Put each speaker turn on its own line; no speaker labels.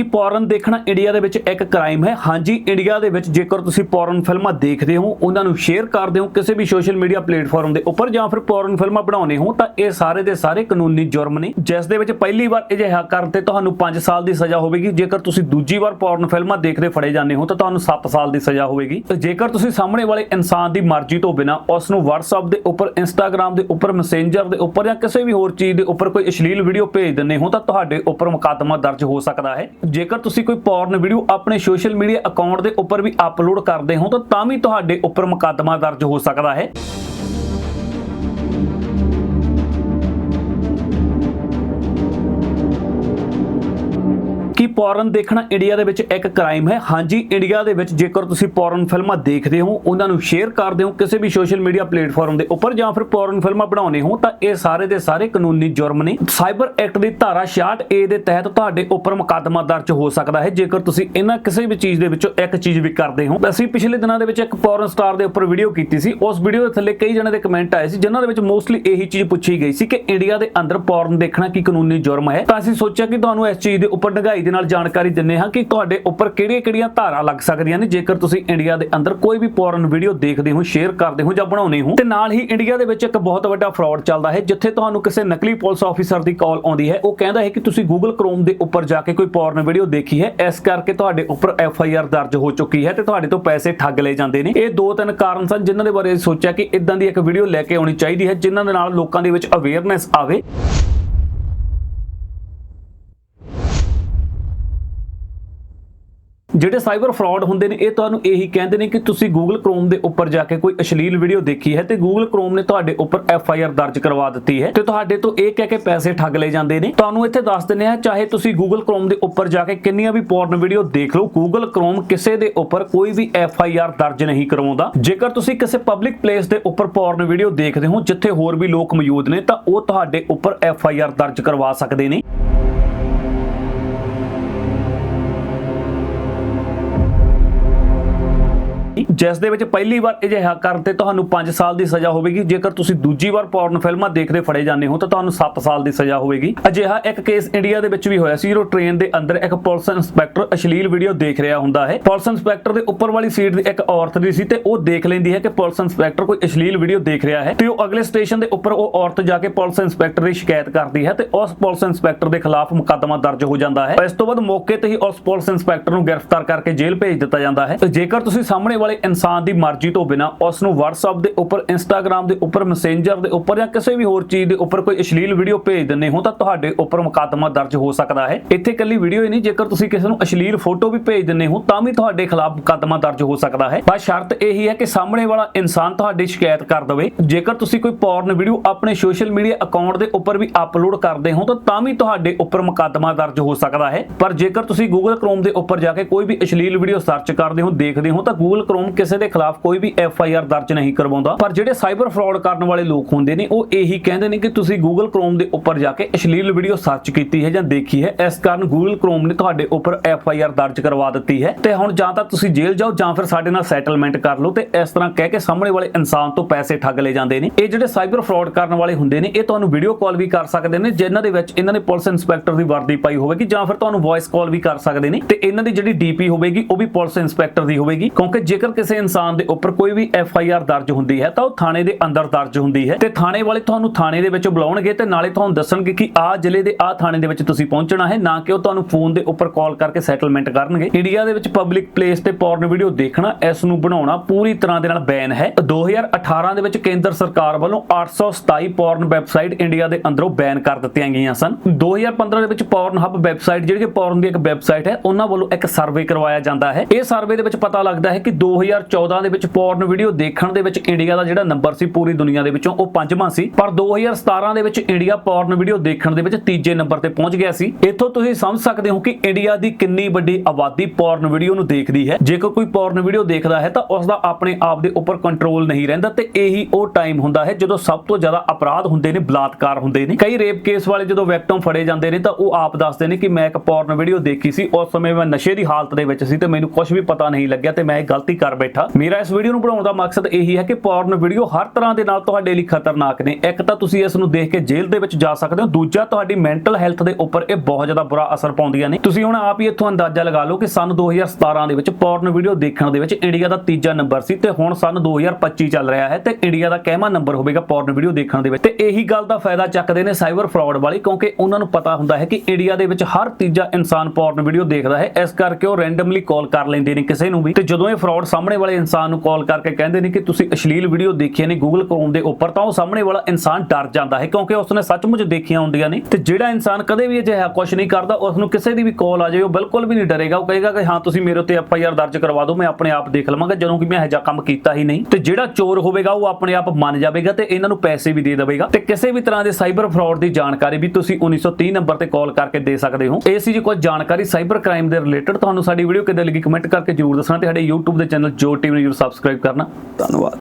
ਕੀ porn ਦੇਖਣਾ India ਦੇ ਵਿੱਚ ਇੱਕ ਕ੍ਰਾਈਮ ਹੈ। ਹਾਂਜੀ, ਇੰਡੀਆ ਦੇ ਵਿੱਚ ਜੇਕਰ ਤੁਸੀਂ ਪੋਰਨ ਫਿਲਮਾਂ ਦੇਖਦੇ ਹੋ, ਉਹਨਾਂ ਨੂੰ ਸ਼ੇਅਰ ਕਰਦੇ ਹੋ ਕਿਸੇ ਵੀ ਸੋਸ਼ਲ ਮੀਡੀਆ ਪਲੇਟਫਾਰਮ ਦੇ ਉੱਪਰ ਜਾਂ ਫਿਰ ਪੋਰਨ ਫਿਲਮਾਂ ਬਣਾਉਂਦੇ ਹੋ ਤਾਂ ਇਹ ਸਾਰੇ ਦੇ ਸਾਰੇ ਕਾਨੂੰਨੀ ਜੁਰਮ ਨੇ, ਜਿਸ ਦੇ ਵਿੱਚ ਪਹਿਲੀ ਵਾਰ ਅਜਿਹਾ ਕਰਨ ਤੇ ਤੁਹਾਨੂੰ 5 ਸਾਲ ਦੀ ਸਜ਼ਾ ਹੋਵੇਗੀ। ਜੇਕਰ ਤੁਸੀਂ ਦੂਜੀ ਵਾਰ ਪੋਰਨ ਫਿਲਮਾਂ ਦੇਖਦੇ ਫੜੇ ਜਾਂਦੇ ਹੋ, ਤਾਂ ਤੁਹਾਨੂੰ 7 ਸਾਲ ਦੀ ਸਜ਼ਾ ਹੋਵੇਗੀ। ਤੇ ਜੇਕਰ ਤੁਸੀਂ ਸਾਹਮਣੇ ਵਾਲੇ ਇਨਸਾਨ ਦੀ ਮਰਜ਼ੀ ਤੋਂ ਬਿਨਾ ਉਸ ਨੂੰ WhatsApp ਦੇ ਉੱਪਰ, Instagram ਦੇ ਉੱਪਰ ਮੈਸੇਂਜਰ ਦੇ ਉੱਪਰ ਜਾਂ ਕਿਸੇ ਵੀ ਹੋਰ ਚੀਜ਼ ਦੇ ਉੱਪਰ ਕੋਈ ਅਸ਼ਲੀਲ ਵੀਡੀਓ ਭੇਜ ਦਿੰਦੇ ਹੋ, ਤਾਂ ਤੁਹਾਡੇ ਉੱਪਰ ਮੁਕੱਦਮਾ ਦਰਜ ਹੋ ਸਕਦਾ ਹੈ। ਜੇਕਰ ਤੁਸੀਂ ਕੋਈ ਪੋਰਨ ਵੀਡੀਓ ਆਪਣੇ ਸੋਸ਼ਲ ਮੀਡੀਆ ਅਕਾਊਂਟ ਦੇ ਉੱਪਰ ਵੀ ਅਪਲੋਡ ਕਰਦੇ ਹੋ, ਤਾਂ ਤਾਂ ਵੀ ਤੁਹਾਡੇ ਉੱਪਰ ਮੁਕੱਦਮਾ ਦਰਜ ਹੋ ਸਕਦਾ ਹੈ। ਕੀ ਪੋਰਨ ਦੇਖਣਾ ਇੰਡੀਆ ਦੇ ਵਿੱਚ ਇੱਕ ਕ੍ਰਾਈਮ ਹੈ। ਹਾਂਜੀ, ਇੰਡੀਆ ਦੇ ਵਿੱਚ ਜੇਕਰ ਤੁਸੀਂ ਪੋਰਨ ਫਿਲਮਾਂ ਦੇਖਦੇ ਹੋ, ਉਹਨਾਂ ਨੂੰ ਸ਼ੇਅਰ ਕਰਦੇ ਹੋ, ਕਿਸੇ ਵੀ ਸੋਸ਼ਲ ਮੀਡੀਆ ਪਲੇਟਫਾਰਮ ਦੇ ਉੱਪਰ, ਜਾਂ ਫਿਰ ਪੋਰਨ ਫਿਲਮਾਂ ਬਣਾਉਂਦੇ ਹੋ, ਤਾਂ ਇਹ ਸਾਰੇ ਦੇ ਸਾਰੇ ਕਾਨੂੰਨੀ ਜੁਰਮ ਨੇ। ਸਾਈਬਰ ਐਕਟ ਦੀ ਧਾਰਾ 66 ਦੇ ਤਹਿਤ ਤੁਹਾਡੇ ਉੱਪਰ ਮੁਕੱਦਮਾ ਦਰਜ ਹੋ ਸਕਦਾ ਹੈ। ਜੇਕਰ ਤੁਸੀਂ ਇਹਨਾਂ ਕਿਸੇ ਵੀ ਚੀਜ਼ ਦੇ ਵਿੱਚੋਂ ਇੱਕ ਚੀਜ਼ ਵੀ ਕਰਦੇ ਹੋ ਅਸੀਂ ਪਿਛਲੇ ਦਿਨਾਂ ਦੇ ਵਿੱਚ ਇੱਕ ਪੋਰਨ ਸਟਾਰ ਦੇ ਉੱਪਰ ਵੀਡੀਓ ਕੀਤੀ ਸੀ। ਉਸ ਵੀਡੀਓ ਦੇ ਥੱਲੇ ਕਈ ਜਣੇ ਦੇ ਕਮੈਂਟ ਆਏ ਸੀ, ਜਿਨ੍ਹਾਂ ਦੇ ਵਿੱਚ ਮੋਸਟਲੀ ਇਹੀ ਚੀਜ਼ ਪੁੱਛੀ ਗਈ ਸੀ ਕਿ ਇੰਡੀਆ ਦੇ ਅੰਦਰ ਪੋਰਨ ਦੇਖਣਾ ਕੀ ਕਾਨੂੰਨੀ ਜੁਰਮ ਹੈ। ਤਾਂ ਅਸੀਂ ਸੋਚਿਆ ਕਿ ਤੁਹਾਨੂੰ ਇਸ ਚੀਜ਼ ਦੇ ਉੱਪਰ ਡੰਗਾਈ ਦੇ ਨਾਲ ਜਾਣਕਾਰੀ ਦਿੰਨੇ ਹਾਂ ਕਿ ਤੁਹਾਡੇ ਉੱਪਰ ਕਿਹੜੀਆਂ-ਕਿਹੜੀਆਂ ਧਾਰਾ ਲੱਗ ਸਕਦੀਆਂ ਨੇ। ਜੇਕਰ ਤੁਸੀਂ ਇੰਡੀਆ ਦੇ ਅੰਦਰ ਕੋਈ ਵੀ ਪੋਰਨ ਵੀਡੀਓ ਦੇਖਦੇ ਹੋ ਸ਼ੇਅਰ ਕਰਦੇ ਹੋ ਜਾਂ ਬਣਾਉਂਦੇ ਹੋ, ਤੇ ਨਾਲ ਹੀ ਇੰਡੀਆ ਦੇ ਵਿੱਚ ਇੱਕ ਬਹੁਤ ਵੱਡਾ ਫਰਾਡ ਚੱਲਦਾ ਹੈ, ਜਿੱਥੇ ਤੁਹਾਨੂੰ ਕਿਸੇ ਨਕਲੀ ਪੁਲਿਸ ਆਫੀਸਰ ਦੀ ਕਾਲ ਆਉਂਦੀ ਹੈ। ਉਹ ਕਹਿੰਦਾ ਹੈ ਕਿ ਤੁਸੀਂ ਗੂਗਲ ਕ੍ਰੋਮ ਦੇ ਉੱਪਰ ਜਾ ਕੇ ਕੋਈ ਪੋਰਨ ਵੀਡੀਓ ਦੇਖੀ ਹੈ। ਇਸ ਕਰਕੇ ਤੁਹਾਡੇ ਉੱਪਰ ਐਫ ਆਈ ਆਰ ਦਰਜ ਹੋ ਚੁੱਕੀ ਹੈ ਤੇ ਤੁਹਾਡੇ ਤੋਂ ਪੈਸੇ ਠੱਗ ਲਏ ਜਾਂਦੇ ਨੇ। ਇਹ ਦੋ ਤਿੰਨ ਕਾਰਨ ਸਨ ਜਿਨ੍ਹਾਂ ਦੇ ਬਾਰੇ ਸੋਚਿਆ ਕਿ ਇਦਾਂ ਦੀ ਇੱਕ ਵੀਡੀਓ ਲੈ ਕੇ ਆਉਣੀ ਚਾਹੀਦੀ ਹੈ, ਜਿਨ੍ਹਾਂ ਦੇ ਨਾਲ ਲੋਕਾਂ ਦੇ ਵਿੱਚ ਅਵੇਅਰਨੈਸ ਆਵੇ। ਜਿਹੜੇ ਸਾਈਬਰ ਫਰਾਡ ਹੁੰਦੇ ਨੇ, ਇਹ ਤੁਹਾਨੂੰ ਇਹੀ ਕਹਿੰਦੇ ਨੇ ਕਿ ਤੁਸੀਂ Google Chrome ਦੇ ਉੱਪਰ ਜਾ ਕੇ ਕੋਈ ਅਸ਼ਲੀਲ ਵੀਡੀਓ ਦੇਖੀ ਹੈ ਤੇ Google Chrome ਨੇ ਤੁਹਾਡੇ ਉੱਪਰ ਐਫ ਆਈ ਆਰ ਦਰਜ ਕਰਵਾ ਦਿੱਤੀ ਹੈ ਤੇ ਤੁਹਾਡੇ ਤੋਂ ਇਹ ਕਹਿ ਕੇ ਪੈਸੇ ਠੱਗ ਲਏ ਜਾਂਦੇ ਨੇ। ਤੁਹਾਨੂੰ ਇੱਥੇ ਦੱਸ ਦਿੰਦੇ ਆ ਚਾਹੇ ਤੁਸੀਂ Google Chrome ਦੇ ਉੱਪਰ ਜਾ ਕੇ ਕਿੰਨੀਆਂ ਵੀ ਪੋਰਨ ਵੀਡੀਓ ਦੇਖ ਲਓ, Google Chrome ਕਿਸੇ ਦੇ ਉੱਪਰ ਕੋਈ ਵੀ ਐਫ ਆਈ ਆਰ ਦਰਜ ਨਹੀਂ ਕਰਵਾਉਂਦਾ ਜੇਕਰ ਤੁਸੀਂ ਕਿਸੇ ਪਬਲਿਕ ਪਲੇਸ ਦੇ ਉੱਪਰ ਪੋਰਨ ਵੀਡੀਓ ਦੇਖਦੇ ਹੋ, ਜਿੱਥੇ ਹੋਰ ਵੀ ਲੋਕ ਮੌਜੂਦ ਨੇ, ਤਾਂ ਉਹ ਤੁਹਾਡੇ ਉੱਪਰ ਐਫ ਆਈ ਆਰ ਦਰਜ ਕਰਵਾ ਸਕਦੇ ਨੇ। ਜਿਸ ਦੇ ਵਿੱਚ ਪਹਿਲੀ ਵਾਰ ਅਜਿਹਾ ਕਰਨ ਤੇ ਤੁਹਾਨੂੰ 5 ਸਾਲ ਦੀ ਸਜ਼ਾ ਹੋਵੇਗੀ। ਜੇਕਰ ਤੁਸੀਂ ਦੂਜੀ ਵਾਰ ਪੋਰਨ ਫਿਲਮਾਂ ਦੇਖਦੇ ਫੜੇ ਜਾਂਦੇ ਹੋ, ਤਾਂ ਤੁਹਾਨੂੰ 7 ਸਾਲ ਦੀ ਸਜ਼ਾ ਹੋਵੇਗੀ। ਅਜਿਹਾ ਇੱਕ ਕੇਸ ਇੰਡੀਆ ਦੇ ਵਿੱਚ ਵੀ ਹੋਇਆ ਸੀ, ਜਦੋਂ ਟ੍ਰੇਨ ਦੇ ਅੰਦਰ ਇੱਕ ਪੁਲਿਸ ਇੰਸਪੈਕਟਰ ਅਸ਼ਲੀਲ ਵੀਡੀਓ ਦੇਖ ਰਿਹਾ ਹੁੰਦਾ ਹੈ। ਪੁਲਿਸ ਇੰਸਪੈਕਟਰ ਦੇ ਉੱਪਰ ਵਾਲੀ ਸੀਟ ਦੀ ਇੱਕ ਔਰਤ ਦੀ ਸੀ ਤੇ ਉਹ ਦੇਖ ਲੈਂਦੀ ਹੈ ਕਿ ਪੁਲਿਸ ਇੰਸਪੈਕਟਰ ਕੋਈ ਅਸ਼ਲੀਲ ਵੀਡੀਓ ਦੇਖ ਰਿਹਾ ਹੈ ਤੇ ਉਹ ਅਗਲੇ ਸਟੇਸ਼ਨ ਦੇ ਉੱਪਰ ਉਹ ਔਰਤ ਜਾ ਕੇ ਪੁਲਿਸ ਇੰਸਪੈਕਟਰ ਦੀ ਸ਼ਿਕਾਇਤ ਕਰਦੀ ਹੈ ਤੇ ਉਸ ਪੁਲਿਸ ਇੰਸਪੈਕਟਰ ਦੇ ਖਿਲਾਫ ਮੁਕੱਦਮਾ ਦਰਜ ਹੋ ਜਾਂਦਾ ਹੈ। ਇਸ ਤੋਂ ਬਾਅਦ ਮੌਕੇ ਤੇ ਹੀ ਉਸ ਪੁਲਿਸ ਇੰਸਪੈਕਟਰ ਨੂੰ ਗ੍ਰਿਫਤਾਰ ਕਰਕੇ ਜੇਲ੍ਹ ਭੇਜ ਦਿੱਤਾ ਜਾਂਦਾ ਹੈ। ਤੇ ਜੇਕਰ ਤੁਸੀਂ ਸਾਹਮਣੇ ਵਾਲੇ ਇਨਸਾਨ ਦੀ ਮਰਜ਼ੀ ਤੋਂ ਬਿਨਾ ਉਸ ਨੂੰ WhatsApp ਦੇ ਉੱਪਰ, Instagram ਦੇ ਉੱਪਰ ਮੈਸੇਂਜਰ ਦੇ ਉੱਪਰ ਜਾਂ ਕਿਸੇ ਵੀ ਹੋਰ ਚੀਜ਼ ਦੇ ਉੱਪਰ ਕੋਈ ਅਸ਼ਲੀਲ ਵੀਡੀਓ ਭੇਜ ਦਿੰਦੇ ਹੋ ਤਾਂ ਤੁਹਾਡੇ ਉੱਪਰ ਮੁਕੱਦਮਾ ਦਰਜ ਹੋ ਸਕਦਾ ਹੈ। ਇੱਥੇ ਕੱਲੀ ਵੀਡੀਓ ਹੀ ਨਹੀਂ, ਜੇਕਰ ਤੁਸੀਂ ਕਿਸੇ ਨੂੰ ਅਸ਼ਲੀਲ ਫੋਟੋ ਵੀ ਭੇਜ ਦਿੰਦੇ ਹੋ ਤਾਂ ਵੀ ਤੁਹਾਡੇ ਖਿਲਾਫ ਮੁਕੱਦਮਾ ਦਰਜ ਹੋ ਸਕਦਾ ਹੈ। ਬਸ ਸ਼ਰਤ ਇਹੀ ਹੈ ਕਿ ਸਾਹਮਣੇ ਵਾਲਾ ਇਨਸਾਨ ਤੁਹਾਡੀ ਸ਼ਿਕਾਇਤ ਕਰ ਦਵੇ। ਜੇਕਰ ਤੁਸੀਂ ਕੋਈ ਪੋਰਨ ਵੀਡੀਓ ਆਪਣੇ ਸੋਸ਼ਲ ਮੀਡੀਆ ਅਕਾਊਂਟ ਦੇ ਉੱਪਰ ਵੀ ਅਪਲੋਡ ਕਰਦੇ ਹੋ ਤਾਂ ਤਾਂ ਵੀ ਤੁਹਾਡੇ ਉੱਪਰ ਮੁਕੱਦਮਾ ਦਰਜ ਹੋ ਸਕਦਾ ਹੈ। ਪਰ ਜੇਕਰ ਤੁਸੀਂ Google Chrome ਦੇ ਉੱਪਰ ਜਾ ਕੇ ਕੋਈ ਵੀ ਅਸ਼ਲੀਲ ਵੀਡੀਓ ਸਰਚ ਕਰਦੇ ਹੋ, ਦੇਖਦੇ ਹੋ ਤਾਂ Google Chrome ਕਿਸੇ ਦੇ ਖਿਲਾਫ ਕੋਈ ਵੀ ਐਫ ਆਈ ਆਰ ਦਰਜ ਨਹੀਂ ਕਰਵਾਉਂਦਾ। ਪਰ ਜਿਹੜੇ ਸਾਈਬਰ ਫਰਾਡ ਕਰਨ ਵਾਲੇ ਲੋਕ ਹੁੰਦੇ ਨੇ, ਉਹ ਇਹੀ ਕਹਿੰਦੇ ਨੇ ਕਿ ਤੁਸੀਂ Google Chrome ਦੇ ਉੱਪਰ ਜਾ ਕੇ ਅਸ਼ਲੀਲ ਵੀਡੀਓ ਸਰਚ ਕੀਤੀ ਹੈ ਜਾਂ ਦੇਖੀ ਹੈ। ਇਸ ਕਾਰਨ Google Chrome ਨੇ ਤੁਹਾਡੇ ਉੱਪਰ ਐਫ ਆਈ ਆਰ ਦਰਜ ਕਰਵਾ ਦਿੱਤੀ ਹੈ। ਤੇ ਹੁਣ ਜਾਂ ਤਾਂ ਤੁਸੀਂ ਜੇਲ੍ਹ ਜਾਓ ਜਾਂ ਫਿਰ ਸਾਡੇ ਨਾਲ ਸੈਟਲਮੈਂਟ ਕਰ ਲਓ ਤੇ ਇਸ ਤਰ੍ਹਾਂ ਕਹਿ ਕੇ ਸਾਹਮਣੇ ਵਾਲੇ ਇਨਸਾਨ ਤੋਂ ਪੈਸੇ ਠੱਗ ਲਏ ਜਾਂਦੇ ਨੇ। ਇਹ ਜਿਹੜੇ ਸਾਈਬਰ ਫਰਾਡ ਕਰਨ ਵਾਲੇ ਹੁੰਦੇ ਨੇ, ਇਹ ਤੁਹਾਨੂੰ ਵੀਡੀਓ ਕਾਲ ਵੀ ਕਰ ਸਕਦੇ ਨੇ, ਜਿਨ੍ਹਾਂ ਦੇ ਵਿੱਚ ਇਹਨਾਂ ਨੇ ਪੁਲਿਸ ਇੰਸਪੈਕਟਰ ਦੀ ਵਰਦੀ ਪਾਈ ਹੋਵੇਗੀ ਜਾਂ ਫਿਰ ਤੁਹਾਨੂੰ ਵੌਇਸ ਕਾਲ ਵੀ ਕਰ ਸਕਦੇ ਨੇ। ਤੇ ਇਹਨਾਂ ਦੀ ਜਿਹੜੀ ਡੀਪੀ ਹੋਵੇਗੀ, ਉਹ ਵੀ ਪੁਲਿਸ ਇੰਸਪੈਕਟਰ ਦੀ ਹੋਵੇਗੀ। ਕਿਉਂਕਿ ਜੇਕਰ ਕਿਸੇ ਇਨਸਾਨ ਦੇ ਉੱਪਰ ਕੋਈ ਵੀ ਐਫ ਆਈ ਆਰ ਦਰਜ ਹੁੰਦੀ ਹੈ ਤਾਂ ਉਹ ਥਾਣੇ ਦੇ ਅੰਦਰ ਦਰਜ ਹੁੰਦੀ ਹੈ ਤੇ ਥਾਣੇ ਵਾਲੇ ਤੁਹਾਨੂੰ ਥਾਣੇ ਦੇ ਵਿੱਚ ਬੁਲਾਉਣਗੇ ਤੇ ਨਾਲੇ ਤੁਹਾਨੂੰ ਦੱਸਣਗੇ ਕਿ ਆਹ ਜ਼ਿਲ੍ਹੇ ਦੇ ਆਹ ਥਾਣੇ ਦੇ ਵਿੱਚ ਤੁਸੀਂ ਪਹੁੰਚਣਾ ਹੈ, ਨਾ ਕਿ ਉਹ ਤੁਹਾਨੂੰ ਫੋਨ ਦੇ ਉੱਪਰ ਕਾਲ ਕਰਕੇ ਸੈਟਲਮੈਂਟ ਕਰਨਗੇ। ਇੰਡੀਆ ਦੇ ਵਿੱਚ ਪਬਲਿਕ ਪਲੇਸ ਤੇ ਪੋਰਨ ਵੀਡੀਓ ਦੇਖਣਾ, ਇਸ ਨੂੰ ਬਣਾਉਣਾ ਪੂਰੀ ਤਰ੍ਹਾਂ ਦੇ ਨਾਲ ਬੈਨ ਹੈ। 2018 ਦੇ ਵਿੱਚ ਕੇਂਦਰ ਸਰਕਾਰ ਵੱਲੋਂ 827 ਪੋਰਨ ਵੈਬਸਾਈਟ ਇੰਡੀਆ ਦੇ ਅੰਦਰੋਂ ਬੈਨ ਕਰ ਦਿੱਤੀਆਂ ਗਈਆਂ ਸਨ। 2015 ਦੇ ਵਿੱਚ ਪੋਰਨ ਹੱਬ ਵੈਬਸਾਈਟ ਜਿਹੜੀ ਕਿ ਪੋਰਨ ਦੀ ਇੱਕ ਵੈਬਸਾਈਟ ਹੈ, ਉਹਨਾਂ ਵੱਲੋਂ ਇੱਕ ਸਰਵੇ ਕਰਵਾਇਆ ਜਾਂਦਾ ਹੈ। ਇਹ ਸਰਵੇ ਦੇ ਵਿੱਚ ਪਤਾ ਲੱਗਦਾ ਹੈ ਕਿ 2014 ਦੇ ਵਿੱਚ ਪੋਰਨ ਵੀਡੀਓ ਦੇਖਣ ਦੇ ਵਿੱਚ ਇੰਡੀਆ ਦਾ ਜਿਹੜਾ ਨੰਬਰ ਸੀ ਪੂਰੀ ਦੁਨੀਆ ਦੇ ਵਿੱਚੋਂ, ਉਹ ਪੰਜਵਾਂ ਸੀ। ਪਰ 2017 ਦੇ ਵਿੱਚ ਇੰਡੀਆ ਪੋਰਨ ਵੀਡੀਓ ਦੇਖਣ ਦੇ ਵਿੱਚ ਤੀਜੇ ਨੰਬਰ ਤੇ ਪਹੁੰਚ ਗਿਆ ਸੀ। ਇੱਥੋਂ ਤੁਸੀਂ ਸਮਝ ਸਕਦੇ ਹੋ ਕਿ ਇੰਡੀਆ ਦੀ ਕਿੰਨੀ ਵੱਡੀ ਆਬਾਦੀ ਪੋਰਨ ਵੀਡੀਓ ਨੂੰ ਦੇਖਦੀ ਹੈ। ਜੇਕਰ ਕੋਈ ਪੋਰਨ ਵੀਡੀਓ ਦੇਖਦਾ ਹੈ ਤਾਂ ਉਸ ਦਾ ਆਪਣੇ ਆਪ ਦੇ ਉੱਪਰ ਕੰਟਰੋਲ ਨਹੀਂ ਰਹਿੰਦਾ ਤੇ ਇਹੀ ਉਹ ਟਾਈਮ ਹੁੰਦਾ ਹੈ ਜਦੋਂ ਸਭ ਤੋਂ ਜ਼ਿਆਦਾ ਅਪਰਾਧ ਹੁੰਦੇ ਨੇ, ਬਲਾਤਕਾਰ ਹੁੰਦੇ ਨੇ। ਕਈ ਰੇਪ ਕੇਸ ਵਾਲੇ ਜਦੋਂ ਵਿਕਟਮ ਫੜੇ ਜਾਂਦੇ ਨੇ ਤਾਂ ਉਹ ਆਪ ਦੱਸਦੇ ਨੇ ਕਿ ਮੈਂ ਇੱਕ ਪੋਰਨ ਵੀਡੀਓ ਦੇਖੀ ਸੀ। ਉਸ ਸਮੇਂ ਮੈਂ ਨਸ਼ੇ ਦੀ ਹਾਲਤ ਦੇ ਵਿੱਚ ਸੀ ਤੇ ਮੈਨੂੰ ਕੁਝ ਵੀ ਪਤਾ ਨਹੀਂ ਲੱਗਿਆ ਤੇ ਮੈਂ ਇਹ ਗਲਤੀ ਕਰ ਕਰ ਬੈਠਾ। ਮੇਰਾ ਇਸ ਵੀਡੀਓ ਨੂੰ ਬਣਾਉਣ ਦਾ ਮਕਸਦ ਇਹੀ ਹੈ ਕਿ ਪੌਰਨ ਵੀਡੀਓ ਹਰ ਤਰ੍ਹਾਂ ਦੇ ਨਾਲ ਤੁਹਾਡੇ ਲਈ ਖਤਰਨਾਕ ਨੇ। ਇੱਕ ਤਾਂ ਤੁਸੀਂ ਇਸ ਨੂੰ ਦੇਖ ਕੇ ਜੇਲ੍ਹ ਦੇ ਵਿੱਚ ਜਾ ਸਕਦੇ ਹੋ। ਦੂਜਾ, ਤੁਹਾਡੀ ਮੈਂਟਲ ਹੈਲਥ ਦੇ ਉੱਪਰ ਇਹ ਬਹੁਤ ਜ਼ਿਆਦਾ ਬੁਰਾ ਅਸਰ ਪਾਉਂਦੀਆਂ ਨੇ। ਤੁਸੀਂ ਹੁਣ ਆਪ ਹੀ ਇੱਥੋਂ ਅੰਦਾਜ਼ਾ ਲਗਾ ਲਓ ਕਿ ਸਨ 2017 ਦੇ ਵਿੱਚ ਪੌਰਨ ਵੀਡੀਓ ਦੇਖਣ ਦੇ ਵਿੱਚ ਇੰਡੀਆ ਦਾ ਤੀਜਾ ਨੰਬਰ ਸੀ ਤੇ ਹੁਣ ਸਨ 2025 ਚੱਲ ਰਿਹਾ ਹੈ ਤੇ ਇੰਡੀਆ ਦਾ ਕਹਿਮਾ ਨੰਬਰ ਹੋਵੇਗਾ ਪੌਰਨ ਵੀਡੀਓ ਦੇਖਣ ਦੇ ਵਿੱਚ। ਤੇ ਇਹੀ ਗੱਲ ਦਾ ਫਾਇਦਾ ਚੱਕਦੇ ਨੇ ਸਾਈਬਰ ਫਰਾਡ ਵਾਲੇ ਕਿਉਂਕਿ ਉਹਨਾਂ ਨੂੰ ਪਤਾ ਹੁੰਦਾ ਹੈ ਕਿ ਇੰਡੀਆ ਦੇ ਵਿੱਚ ਹਰ ਤੀਜਾ ਇਨਸਾਨ ਪੌਰਨ ਵੀਡੀਓ ਦੇਖਦਾ ਹੈ। ਇਸ ਕਰਕੇ ਉਹ ਰੈਂਡਮਲੀ ਕਾਲ ਕਰ ਲੈਂਦੇ ਨੇ ਕਿਸੇ ਨੂੰ ਵੀ। ਤੇ ਜਦੋਂ ਇਹ ਫਰਾਡ ਸਾਹਮਣੇ ਵਾਲੇ ਇਨਸਾਨ ਨੂੰ ਕਾਲ ਕਰਕੇ ਕਹਿੰਦੇ ਨੇ ਕਿ ਤੁਸੀਂ ਅਸ਼ਲੀਲ ਵੀਡੀਓ ਦੇਖੀਆਂ ਨੇ ਗੂਗਲ ਕ੍ਰੋਮ ਦੇ ਉੱਪਰ, ਤਾਂ ਉਹ ਸਾਹਮਣੇ ਵਾਲਾ ਇਨਸਾਨ ਡਰ ਜਾਂਦਾ ਹੈ ਕਿਉਂਕਿ ਉਸਨੇ ਸੱਚਮੁੱਚ ਦੇਖੀਆਂ ਹੁੰਦੀਆਂ ਨੇ ਤੇ ਜਿਹੜਾ ਇਨਸਾਨ ਕਦੇ ਵੀ ਅਜਿਹਾ ਕੁਝ ਨਹੀਂ ਕਰਦਾ ਉਸ ਨੂੰ ਕਿਸੇ ਦੀ ਵੀ ਕਾਲ ਆ ਜਾਏ, ਉਹ ਬਿਲਕੁਲ ਵੀ ਨਹੀਂ ਡਰੇਗਾ। ਉਹ ਕਹੇਗਾ ਕਿ ਹਾਂ, ਤੁਸੀਂ ਮੇਰੇ ਉੱਤੇ ਐਫ ਆਈ ਆਰ ਦਰਜ ਕਰਵਾ ਦਿਓ, ਮੈਂ ਆਪਣੇ ਆਪ ਦੇਖ ਲਵਾਂਗਾ, ਜਦੋਂ ਕਿ ਮੈਂ ਇਹੋ ਜਿਹਾ ਕੰਮ ਕੀਤਾ ਹੀ ਨਹੀਂ। ਤੇ ਜਿਹੜਾ ਚੋਰ ਹੋਵੇਗਾ, ਉਹ ਆਪਣੇ ਆਪ ਮੰਨ ਜਾਵੇਗਾ ਤੇ ਇਹਨਾਂ ਨੂੰ ਪੈਸੇ ਵੀ ਦੇ ਦੇਵੇਗਾ। ਤੇ ਕਿਸੇ ਵੀ ਤਰ੍ਹਾਂ ਦੇ ਸਾਈਬਰ ਫਰਾਡ ਦੀ ਜਾਣਕਾਰੀ ਵੀ ਤੁਸੀਂ 1930 ਨੰਬਰ ਤੇ ਕਾਲ ਕਰਕੇ ਦੇ ਸਕਦੇ ਹੋ। ਇਹ ਸੀ ਜੀ ਕੋਈ ਜਾਣਕਾਰੀ ਸਾਈਬਰ ਕ੍ਰਾਈਮ ਦੇ ਰਿਲੇਟਡ ਤੁਹਾਨੂੰ ਸਾਡੀ ਵੀਡੀਓ ਕਿੱਦਾਂ ਲੱਗੀ ਕਮੈਂਟ ਕਰਕੇ ਜਰੂਰ ਦੱਸਣਾ ਤੇ ਸਾਡੇ YouTube ਦੇ ਚੈਨਲ ਜੋ ਟੀਵੀ ਨੂੰ ਜਰੂਰ ਸਬਸਕ੍ਰਾਈਬ ਕਰਨਾ ਧੰਨਵਾਦ।